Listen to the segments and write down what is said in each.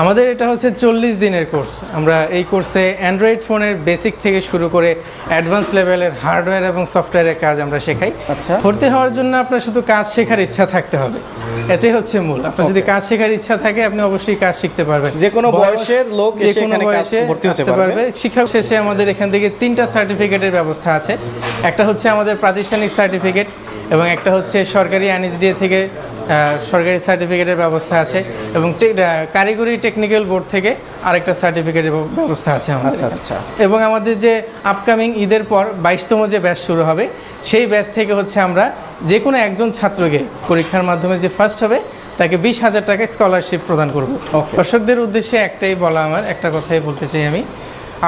আমাদের এটা হচ্ছে চল্লিশ দিনের কোর্স। আমরা এই কোর্সে অ্যান্ড্রয়েড ফোনের বেসিক থেকে শুরু করে অ্যাডভান্স লেভেলের হার্ডওয়্যার এবং সফটওয়্যারের কাজ আমরা শেখাই। আচ্ছা। ভর্তি হওয়ার জন্য আপনার শুধু কাজ শেখার ইচ্ছা থাকতে হবে। এটাই হচ্ছে মূল। আপনার যদি কাজ শেখার ইচ্ছা থাকে আপনি অবশ্যই কাজ শিখতে পারবেন। যে কোনো বয়সের লোক যে কোনো বয়সে ভর্তি হতে পারবে। শিক্ষা শেষে আমাদের এখান থেকে তিনটা সার্টিফিকেটের ব্যবস্থা আছে। একটা হচ্ছে আমাদের প্রাতিষ্ঠানিক সার্টিফিকেট এবং একটা হচ্ছে সরকারি এনএসডিএ থেকে সরকারি সার্টিফিকেটের ব্যবস্থা আছে এবং কারিগরি টেকনিক্যাল বোর্ড থেকে আরেকটা সার্টিফিকেটের ব্যবস্থা আছে আমাদের আচ্ছা, আচ্ছা। এবং আমাদের যে আপকামিং ঈদের পর বাইশতম যে ব্যাচ শুরু হবে সেই ব্যাচ থেকে হচ্ছে আমরা যে কোনো একজন ছাত্রকে পরীক্ষার মাধ্যমে যে ফার্স্ট হবে তাকে বিশ হাজার টাকা স্কলারশিপ প্রদান করব। দর্শকদের উদ্দেশ্যে একটাই বলা আমার একটা কথাই বলতে চাই আমি।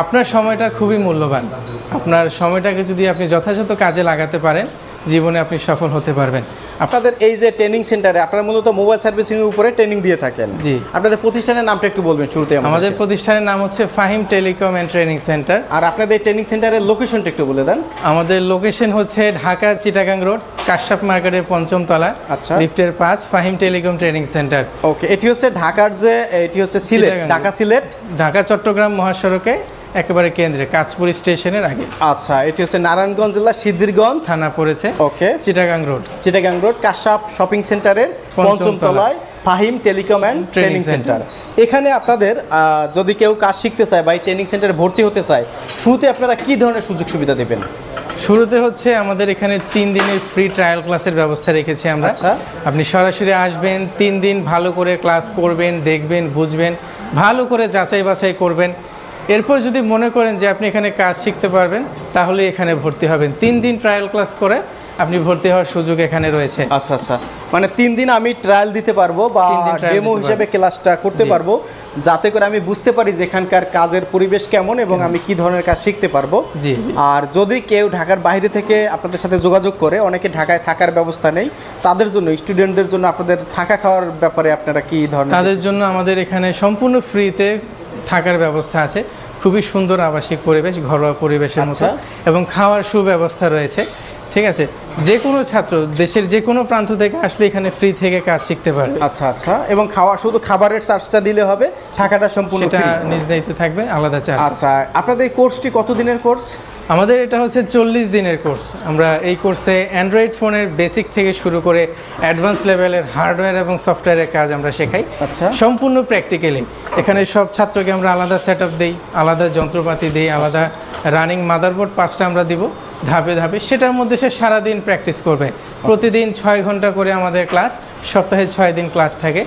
আপনার সময়টা খুবই মূল্যবান। আপনার সময়টাকে যদি আপনি যথাযথ কাজে লাগাতে পারেন জীবনে আপনি সফল হতে পারবেন। আপনাদের এই যে ট্রেনিং সেন্টারে আপনারা মূলত মোবাইল সার্ভিসিং এর উপরে ট্রেনিং দিয়ে থাকেন। জি। আপনাদের প্রতিষ্ঠানের নামটা একটু বলবেন শুরুতে আমাদের প্রতিষ্ঠানের নাম হচ্ছে Fahim telecom and training centre. আর আপনাদের ট্রেনিং সেন্টারের লোকেশনটা একটু বলে দেন। আমাদের লোকেশন হচ্ছে ঢাকা চিটাগাং রোড কাশাপ মার্কেটের পঞ্চম তলা আচ্ছা। লিফটের পাঁচ Fahim telecom training centre. Okay এটি হচ্ছে ঢাকার যে এটি হচ্ছে সিলেট ঢাকা সিলেট। ঢাকা চট্টগ্রাম মহাসড়কে একেবারে কেন্দ্রে কাঁচপুর স্টেশনের আগে। আচ্ছা এটি হচ্ছে নারায়ণগঞ্জ জেলা সিদ্ধিরগঞ্জ। থানা পড়েছে okay. Chittagong road. Chittagong road Kashap shopping সেন্টারের পঞ্চম তলায়। Fahim telecom and training centre. এখানে আপনাদের যদি কেউ কাজ শিখতে চায় বা এই ট্রেনিং সেন্টারে ভর্তি হতে চায় শুরুতে আপনারা কি ধরনের সুযোগ সুবিধা দেবেন? শুরুতে হচ্ছে আমাদের এখানে তিন দিনের ফ্রি ট্রায়াল ক্লাসের ব্যবস্থা রেখেছি আমরা। আচ্ছা। আপনি সরাসরি আসবেন তিন দিন ভালো করে ক্লাস করবেন দেখবেন বুঝবেন ভালো করে যাচাই বাছাই করবেন। এরপর যদি মনে করেন যে আপনি এখানে কাজ শিখতে পারবেন তাহলে এখানে ভর্তি হবেন। তিন দিন ট্রায়াল ক্লাস করে আপনি ভর্তি হওয়ার সুযোগ এখানে রয়েছে। আচ্ছা আচ্ছা। মানে তিন দিন আমি ট্রায়াল দিতে পারব বা ডেমো হিসেবে ক্লাসটা করতে পারব যাতে করে আমি বুঝতে পারি যে এখানকার কাজের পরিবেশ কেমন এবং আমি কি ধরনের কাজ শিখতে পারব। জি, জি। আর যদি কেউ ঢাকার বাইরে থেকে আপনাদের সাথে যোগাযোগ করে অনেকে ঢাকায় থাকার ব্যবস্থা নেই তাদের জন্য স্টুডেন্টদের জন্য আপনাদের থাকা খাওয়ার ব্যাপারে আপনারা কি ধরনের তাদের জন্য আমাদের এখানে সম্পূর্ণ ফ্রিতে থাকার ব্যবস্থা আছে। খুবই সুন্দর আবাসিক পরিবেশ ঘরোয়া পরিবেশের মতো। আচ্ছা। এবং খাওয়ার সুব্যবস্থা রয়েছে। ঠিক আছে? যে কোনো ছাত্র দেশের যে কোনো প্রান্ত থেকে আসলে এখানে ফ্রি থেকে কাজ শিখতে পারবে। আচ্ছা আচ্ছা। এবং খাওয়া শুধু খাবারের চার্জটা দিলে হবে থাকাটা সম্পূর্ণ সেটা নিজ দায়িত্বে থাকবে আলাদা চার্জ আচ্ছা আপনাদের কোর্সটি কতদিনের কোর্স আমাদের এটা হচ্ছে চল্লিশ দিনের কোর্স। আমরা এই কোর্সে অ্যান্ড্রয়েড ফোনের বেসিক থেকে শুরু করে অ্যাডভান্স লেভেলের হার্ডওয়্যার এবং সফটওয়্যারের কাজ আমরা শেখাই। আচ্ছা। সম্পূর্ণ প্র্যাকটিক্যালি এখানে সব ছাত্রকে আমরা আলাদা সেট আপ দিই আলাদা যন্ত্রপাতি দিই আলাদা রানিং মাদারবোর্ড পাঁচটা আমরা দিব ধাপে ধাপে। সেটার মধ্যে সে সারাদিন প্র্যাকটিস করবে। প্রতিদিন ছয় ঘণ্টা করে আমাদের ক্লাস সপ্তাহে ছয় দিন ক্লাস থাকে।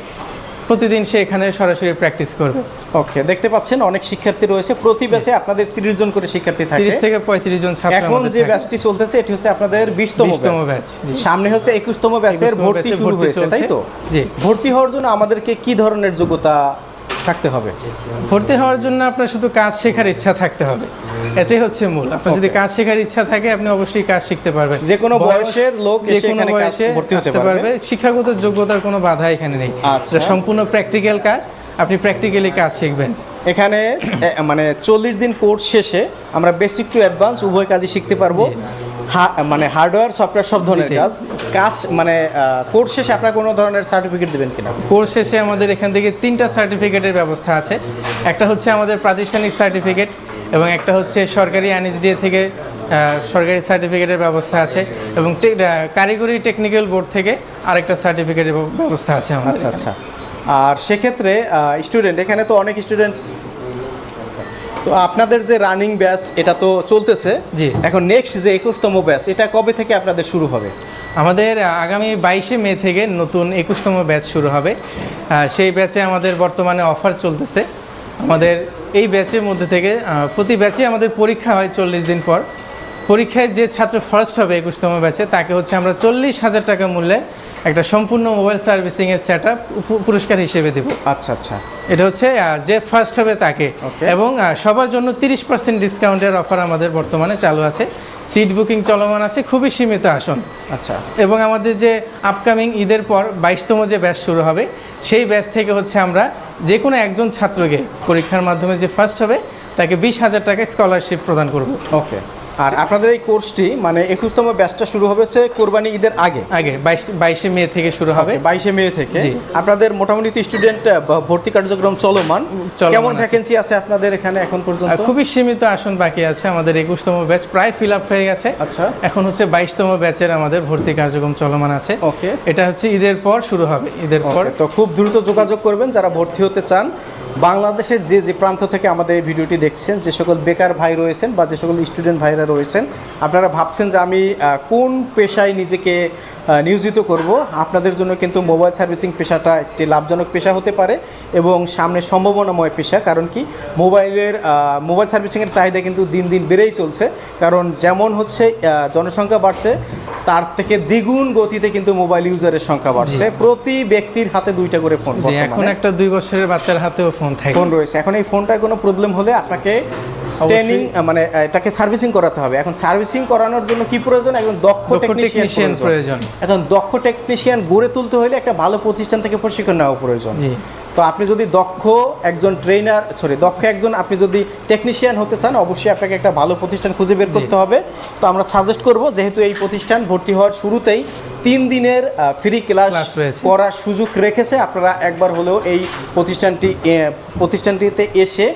প্রতিদিন সে এখানে সরাসরি প্র্যাকটিস করবে। ওকে দেখতে পাচ্ছেন অনেক শিক্ষার্থী রয়েছে। প্রতি ব্যাচে আপনাদের তিরিশ জন করে শিক্ষার্থী থাকে। তিরিশ থেকে পঁয়ত্রিশ জন ছাত্র এখন যে। ব্যাচটি চলতেছে এটি হচ্ছে আপনাদের বিশতম 20তম ব্যাচ সামনে হচ্ছে একুশতম ব্যাচের ভর্তি শুরু হয়েছে তাই তো? জি। ভর্তি হওয়ার জন্য আমাদেরকে কি ধরনের যোগ্যতা থাকতে হবে? ভর্তি হওয়ার জন্য আপনার শুধু কাজ শেখার ইচ্ছা থাকতে হবে। এটাই হচ্ছে মূল। আপনার যদি কাজ শেখার ইচ্ছা থাকে আপনি অবশ্যই কাজ শিখতে পারবেন। যে কোনো বয়সের লোক যে কোনো বয়সে ভর্তি আসতে পারবে। পারবে। শিক্ষাগত যোগ্যতার কোনো বাধা এখানে নেই। আচ্ছা। সম্পূর্ণ প্র্যাকটিক্যাল কাজ। আপনি প্র্যাকটিক্যালি কাজ শিখবেন। এখানে মানে চল্লিশ দিন কোর্স শেষে আমরা বেসিক টু অ্যাডভান্স উভয় কাজই শিখতে পারব। মানে হার্ডওয়্যার সফটওয়্যার সব ধরনের কাজ। কাজ মানে কোর্স শেষে আপনারা কোনো ধরনের সার্টিফিকেট দেবেন কিনা? কোর্স শেষে আমাদের এখান থেকে তিনটা সার্টিফিকেটের ব্যবস্থা আছে। একটা হচ্ছে আমাদের প্রাতিষ্ঠানিক সার্টিফিকেট এবং একটা হচ্ছে সরকারি এনএসডিএ থেকে সরকারি সার্টিফিকেটের ব্যবস্থা আছে এবং কারিগরি টেকনিক্যাল বোর্ড থেকে আরেকটা সার্টিফিকেটের ব্যবস্থা আছে আমাদের আচ্ছা আচ্ছা। আর সেক্ষেত্রে স্টুডেন্ট এখানে তো অনেক স্টুডেন্ট তো আপনাদের যে রানিং ব্যাচ এটা তো চলতেছে। জি। এখন নেক্সট যে একুশতম ব্যাচ এটা কবে থেকে আপনাদের শুরু হবে? আমাদের আগামী বাইশে মে থেকে নতুন একুশতম ব্যাচ শুরু হবে। সেই ব্যাচে আমাদের বর্তমানে অফার চলতেছে। আমাদের এই ব্যাচের মধ্যে থেকে প্রতি ব্যাচে আমাদের পরীক্ষা হয় চল্লিশ দিন পর। পরীক্ষায় যে ছাত্র ফার্স্ট হবে একুশতম ব্যাচে তাকে হচ্ছে আমরা চল্লিশ হাজার টাকা মূল্যের একটা সম্পূর্ণ মোবাইল সার্ভিসিংয়ের সেট আপ পুরস্কার হিসেবে দেব। আচ্ছা আচ্ছা। এটা হচ্ছে যে ফার্স্ট হবে তাকে. এবং সবার জন্য তিরিশ পার্সেন্ট ডিসকাউন্টের অফার আমাদের বর্তমানে চালু আছে। সিট বুকিং চলমান আছে খুবই সীমিত আসন। আচ্ছা। এবং আমাদের যে আপকামিং ঈদের পর বাইশতম যে ব্যাচ শুরু হবে সেই ব্যাচ থেকে হচ্ছে আমরা যে কোনো একজন ছাত্রকে পরীক্ষার মাধ্যমে যে ফার্স্ট হবে তাকে বিশ হাজার টাকা স্কলারশিপ প্রদান করব। ওকে আর আপনাদের এই কোর্সটি মানে একুশতম ব্যাচটা শুরু হয়েছে কোরবানি ঈদের আগে। আগে বাইশ মে থেকে শুরু হবে। বাইশে মে থেকে। আপনাদের মোটামুটি স্টুডেন্ট ভর্তি কার্যক্রম চলমান। কেমন। ভ্যাকেন্সি আছে আপনাদের এখানে এখন পর্যন্ত? খুবই সীমিত আসন বাকি আছে। আমাদের একুশতম ব্যাচ প্রায় ফিল আপ হয়ে গেছে। আচ্ছা। এখন হচ্ছে বাইশতম ব্যাচের আমাদের ভর্তি কার্যক্রম চলমান আছে। ওকে এটা হচ্ছে ঈদের পর শুরু হবে। ঈদের পর তো খুব দ্রুত যোগাযোগ করবেন যারা ভর্তি হতে চান। বাংলাদেশের যে যে প্রান্ত থেকে আমাদের এই ভিডিওটি দেখছেন, যে সকল বেকার ভাই রয়েছেন বা যে সকল স্টুডেন্ট ভাইরা রয়েছেন, আপনারা ভাবছেন যে আমি কোন পেশায় নিজেকে নিয়োজিত করব। আপনাদের জন্য কিন্তু মোবাইল সার্ভিসিং পেশাটা একটি লাভজনক পেশা হতে পারে এবং সামনে সম্ভাবনাময় পেশা কারণ কি মোবাইলের মোবাইল সার্ভিসিংয়ের চাহিদা কিন্তু দিন দিন বেড়েই চলছে। কারণ যেমন হচ্ছে জনসংখ্যা বাড়ছে তার থেকে দ্বিগুণ গতিতে কিন্তু মোবাইল ইউজারের সংখ্যা বাড়ছে। প্রতি ব্যক্তির হাতে দুইটা করে ফোন এখন একটা দুই বছরের বাচ্চার হাতেও ফোন থাকে। ফোন রয়েছে। এখন এই ফোনটায় কোনো প্রবলেম হলে আপনাকে ট্রেনিং মানে এটাকে সার্ভিসিং করাতে হবে। এখন সার্ভিসিং করানোর জন্য কি প্রয়োজন? একজন দক্ষ টেকনিশিয়ান প্রয়োজন। প্রয়োজন। এখন দক্ষ টেকনিশিয়ান গড়ে তুলতে হলে একটা ভালো প্রতিষ্ঠান থেকে প্রশিক্ষণ নেওয়া প্রয়োজন। জি। তো আপনি যদি দক্ষ একজন ট্রেনার সরি দক্ষ একজন আপনি যদি টেকনিশিয়ান হতে চান অবশ্যই আপনাকে একটা ভালো প্রতিষ্ঠান খুঁজে বের করতে হবে। তো আমরা সাজেস্ট করব যেহেতু এই প্রতিষ্ঠান ভর্তি হওয়ার শুরুতেই তিন দিনের ফ্রি ক্লাস। করার সুযোগ রেখেছে। আপনারা একবার হলেও এই প্রতিষ্ঠানটি প্রতিষ্ঠানটিতে এসে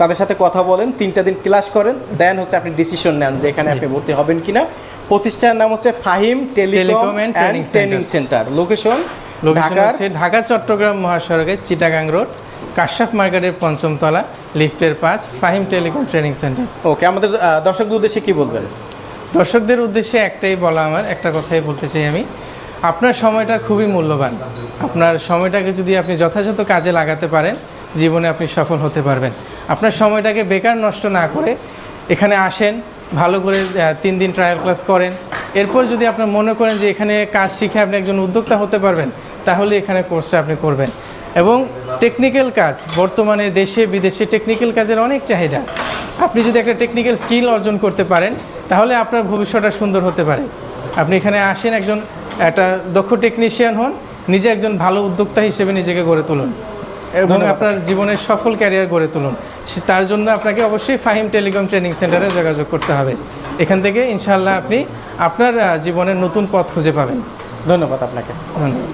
তাদের সাথে কথা বলেন তিনটা দিন ক্লাস করেন দেন হচ্ছে আপনি ডিসিশন নেন যে এখানে আপনি ভর্তি হবেন কিনা। প্রতিষ্ঠানের নাম হচ্ছে Fahim telecom and training centre location ঢাকার ঢাকা চট্টগ্রাম মহাসড়কে চিটাগাং রোড কাশাফ মার্কেটের পঞ্চম তলা লিফটের পাঁচ Fahim telecom training centre okay আমাদের দর্শকদের উদ্দেশ্যে কি বলবেন? দর্শকদের উদ্দেশ্যে একটাই বলা আমার, একটা কথাই বলতে চাই আমি। আপনার সময়টা খুবই মূল্যবান। আপনার সময়টাকে যদি আপনি যথাযথ কাজে লাগাতে পারেন, জীবনে আপনি সফল হতে পারবেন। আপনার সময়টাকে বেকার নষ্ট না করে এখানে আসেন, ভালো করে তিন দিন ট্রায়াল ক্লাস করেন। এরপর যদি আপনার মনে করেন যে এখানে কাজ শিখে আপনি একজন উদ্যোক্তা হতে পারবেন, তাহলে এখানে কোর্সটা আপনি করবেন। এবং টেকনিক্যাল কাজ, বর্তমানে দেশে বিদেশে টেকনিক্যাল কাজের অনেক চাহিদা। আপনি যদি একটা টেকনিক্যাল স্কিল অর্জন করতে পারেন তাহলে আপনার ভবিষ্যৎটা সুন্দর হতে পারে। আপনি এখানে আসেন একজন একটা দক্ষ টেকনিশিয়ান হন নিজে একজন ভালো উদ্যোক্তা হিসেবে নিজেকে গড়ে তুলুন। এবং আপনার জীবনের সফল ক্যারিয়ার গড়ে তুলুন। তার জন্য আপনাকে অবশ্যই ফাহিম টেলিকম ট্রেনিং সেন্টারে যোগাযোগ করতে হবে। এখান থেকে ইনশাল্লাহ আপনি আপনার জীবনের নতুন পথ খুঁজে পাবেন। ধন্যবাদ আপনাকে। ধন্যবাদ।